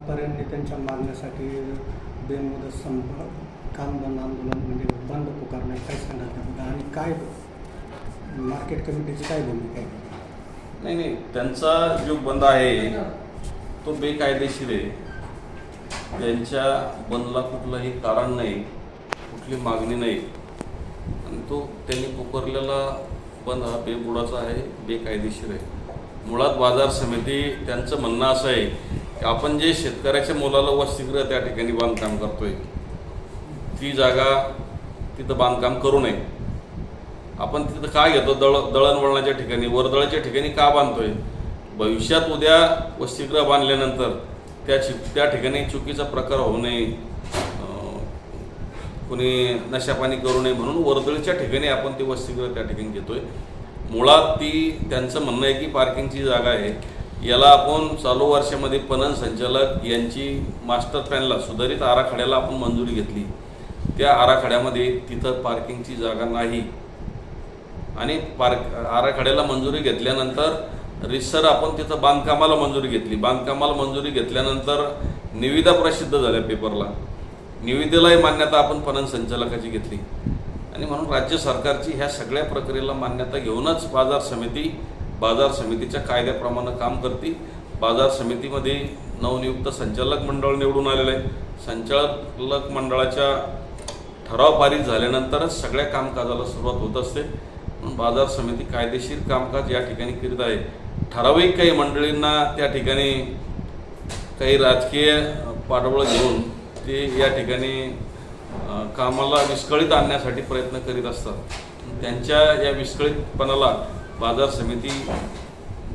पर्यंत त्यांच्या मागण्यासाठी बेमुदत संप काम बंद आंदोलन म्हणजे बंद पुकारणे काय सांगाल त्याबद्दल? आणि काय मार्केट कमिटीची काय भूमिका आहे? नाही नाही. त्यांचा जो बंद आहे तो बेकायदेशीर आहे. त्यांच्या बंदला कुठलंही कारण नाही कुठली मागणी नाही. आणि तो त्यांनी पुकारलेला बंद हा बेबुडाचा आहे बेकायदेशीर आहे. मुळात बाजार समिती त्यांचं म्हणणं असं आहे की आपण जे शेतकऱ्याच्या मुलाला वसतिगृह त्या ठिकाणी बांधकाम करतोय ती जागा तिथं बांधकाम करू नये. आपण तिथं का घेतो? दळ दळणवळणाच्या ठिकाणी वर्दळाच्या ठिकाणी का बांधतोय? भविष्यात उद्या वसतिगृह बांधल्यानंतर त्या चि त्या ठिकाणी चुकीचा प्रकार होऊ नये. कुणी कोणी नशापाणी करू नये म्हणून वर्दळीच्या ठिकाणी आपण ते वसतिगृह त्या ठिकाणी घेतोय. मुळात ती त्यांचं म्हणणं आहे की पार्किंगची जागा आहे. याला आपण चालू वर्षामध्ये पणन संचालक यांची मास्टर प्लॅनला सुधारित आराखड्याला आपण मंजुरी घेतली. त्या आराखड्यामध्ये तिथं पार्किंगची जागा नाही. आणि पार्क आराखड्याला मंजुरी घेतल्यानंतर रिसर आपण तिथं बांधकामाला मंजुरी घेतली. बांधकामाला मंजुरी घेतल्यानंतर निविदा प्रसिद्ध झाल्या पेपरला निविदेलाही मान्यता आपण पणन संचालकाची घेतली. आणि म्हणून राज्य सरकारची ह्या सगळ्या प्रक्रियेला मान्यता घेऊनच बाजार समिती बाजार समितीच्या कायद्याप्रमाणे काम करते. बाजार समितीमध्ये नवनियुक्त संचालक मंडळ निवडून आलेलं आहे. संचालक मंडळाच्या ठराव पारित झाल्यानंतरच सगळ्या कामकाजाला सुरुवात होत असते. म्हणून बाजार समिती कायदेशीर कामकाज या ठिकाणी करीत आहे. ठराविक काही मंडळींना त्या ठिकाणी काही राजकीय पाठबळ घेऊन ते या ठिकाणी कामाला विस्कळीत आणण्यासाठी प्रयत्न करीत असतात. त्यांच्या या विस्कळीतपणाला बाजार समिती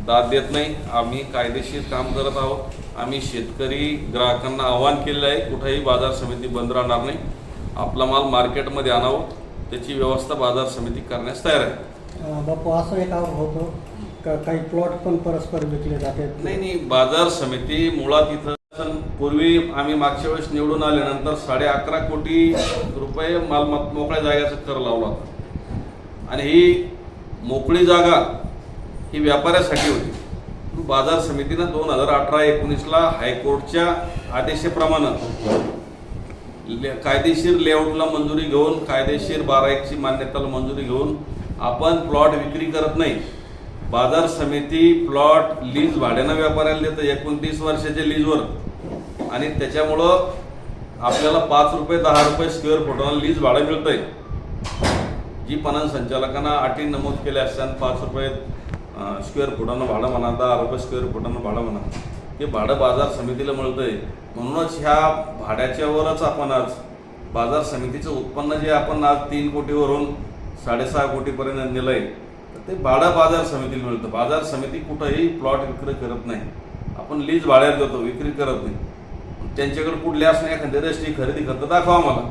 दाद देत नाही. आम्ही कायदेशीर काम करत आहोत. आम्ही शेतकरी ग्राहकांना आव्हान केलेलं आहे कुठेही बाजार समिती बंद राहणार नाही. आपला माल मार्केटमध्ये आणावं. त्याची व्यवस्था बाजार समिती करण्यास तयार आहे. बापू असं एक होतो. काही प्लॉट पण परस्पर विकले जातात? नाही नाही. बाजार समिती मुळात इथं पूर्वी आम्ही मागच्या वेळेस निवडून आल्यानंतर साडे अकरा कोटी रुपये मालमत्ता मोकळ्या जागेचा कर लावला होता. आणि ही मोकळी जागा ही व्यापाऱ्यासाठी होती. बाजार समितीनं दोन हजार अठरा एकोणीसला हायकोर्टच्या आदेशाप्रमाणे ले- कायदेशीर लेआउटला मंजुरी घेऊन कायदेशीर बारा एकची मान्यताला मंजुरी घेऊन आपण प्लॉट विक्री करत नाही. बाजार समिती प्लॉट लीज भाड्यानं व्यापाऱ्याला देतं एकोणतीस वर्षाच्या लीजवर. आणि त्याच्यामुळं आपल्याला पाच रुपये दहा रुपये स्क्वेअर फुटानं लीज भाडं मिळतंय. जी पणन संचालकांना अटी नमूद केल्या असताना पाच रुपये स्क्वेअर फुटानं भाडं म्हणा दहा रुपये स्क्वेअर फुटानं भाडं म्हणा ते भाडं बाजार समितीला मिळतंय. म्हणूनच ह्या भाड्याच्यावरच आपण आज बाजार समितीचं उत्पन्न जे आपण आज तीन कोटीवरून साडेसहा कोटीपर्यंत नेलं आहे तर ते भाडं बाजार समितीला मिळतं. बाजार समिती कुठंही प्लॉट विक्री करत नाही. आपण लीज भाड्यात देतो विक्री करत नाही. त्यांच्याकडे कुठले असणे एखाद्या रस्ती खरेदी करतं दाखवा मला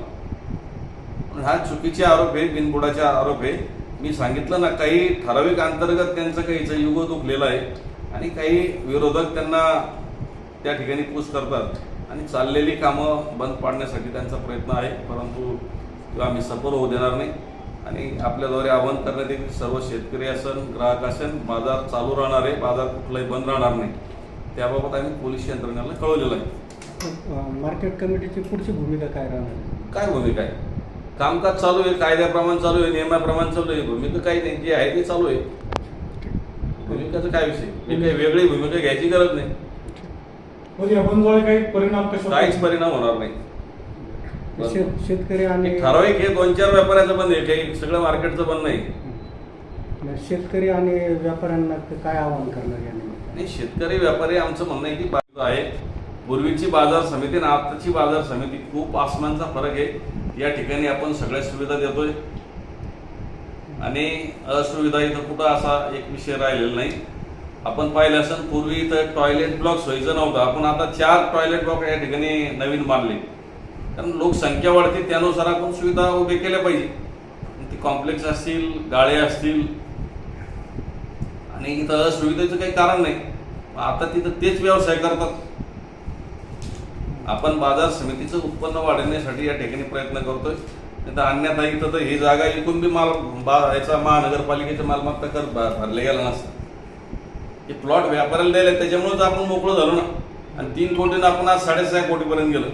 पण हा चुकीचे आरोप आहे बिनबुडाचे आरोप आहे. मी सांगितलं ना काही ठराविक अंतर्गत त्यांचं काही युग दुखलेलं आहे. आणि काही विरोधक त्यांना त्या ठिकाणी पूस करतात. आणि चाललेली कामं बंद पाडण्यासाठी त्यांचा प्रयत्न आहे. परंतु आम्ही सफल होऊ देणार नाही. आणि आपल्याद्वारे आवाहन करण्यात येईल सर्व शेतकरी असन ग्राहक असन बाजार चालू राहणार आहे बाजार कुठलाही बंद राहणार नाही. त्याबाबत आम्ही पोलीस यंत्रणेला कळवलेलं आहे. मार्केट कमिटीची पुढची भूमिका काय राहणार? काय भूमिका आहे? कामकाज चालू आहे कायद्याप्रमाणे चालू आहे नियमाप्रमाणे चालू आहे भूमिका काही नाही जी आहे ती चालू आहे. भूमिकाचा काय विषय? मी काही वेगळी भूमिका घ्यायची गरज नाही. म्हणजे काही परिणाम काहीच परिणाम होणार नाही. शेत शेतकरी आणि एक ठराविक हे दोन चार व्यापाऱ्याचं बंद आहे काही सगळं मार्केटचं बंद नाही. शेतकरी आणि व्यापाऱ्यांना काय आवाहन करणार या निमित्ताने? आणि शेतकरी व्यापारी आमचं म्हणणं आहे की बाजार आहे. पूर्वीची बाजार समिती आणि आताची बाजार समिती खूप आसमानचा फरक आहे. या ठिकाणी आपण सगळ्या सुविधा देतोय. आणि असुविधा इथं कुठं असा एक विषय राहिलेला नाही. आपण पाहिलं असेल पूर्वी इथं टॉयलेट ब्लॉक सोयीचं नव्हतं. आपण आता चार टॉयलेट ब्लॉक या ठिकाणी नवीन बांधले. कारण लोकसंख्या वाढते त्यानुसार आपण सुविधा उभे केल्या पाहिजे. ती कॉम्प्लेक्स असतील गाळे असतील. आणि इथं असुविधेचं काही कारण नाही. आता तिथं तेच व्यवसाय करतात. आपण बाजार समितीचं उत्पन्न वाढवण्यासाठी या ठिकाणी प्रयत्न करतोय. नाही तर अन्यथा इथं तर ही जागा इकून बी माल बा याचा महानगरपालिकेच्या मालमत्ता कर भरले गेला नसतं. हे प्लॉट व्यापाऱ्याला द्यायला त्याच्यामुळेच आपण मोकळं झालो ना. आणि तीन कोटीनं आपण आज साडेसहा कोटीपर्यंत गेलो.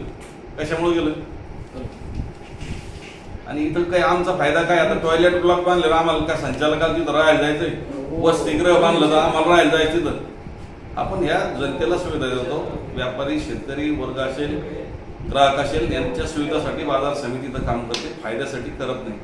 कशामुळे गेलं? आणि इथं काय आमचा फायदा काय? आता टॉयलेट ब्लॉक बांधले आम्हाला काय संचालकाला तिथं राहायला जायचंय? वसतिगृह बांधलं तर आम्हाला राहायला जायचं तिथं. आपण ह्या जनतेला सुविधा देतो. व्यापारी शेतकरी वर्ग असेल ग्राहक असेल यांच्या सुविधासाठी बाजार समिती इथं काम करते. फायद्यासाठी करत नाही.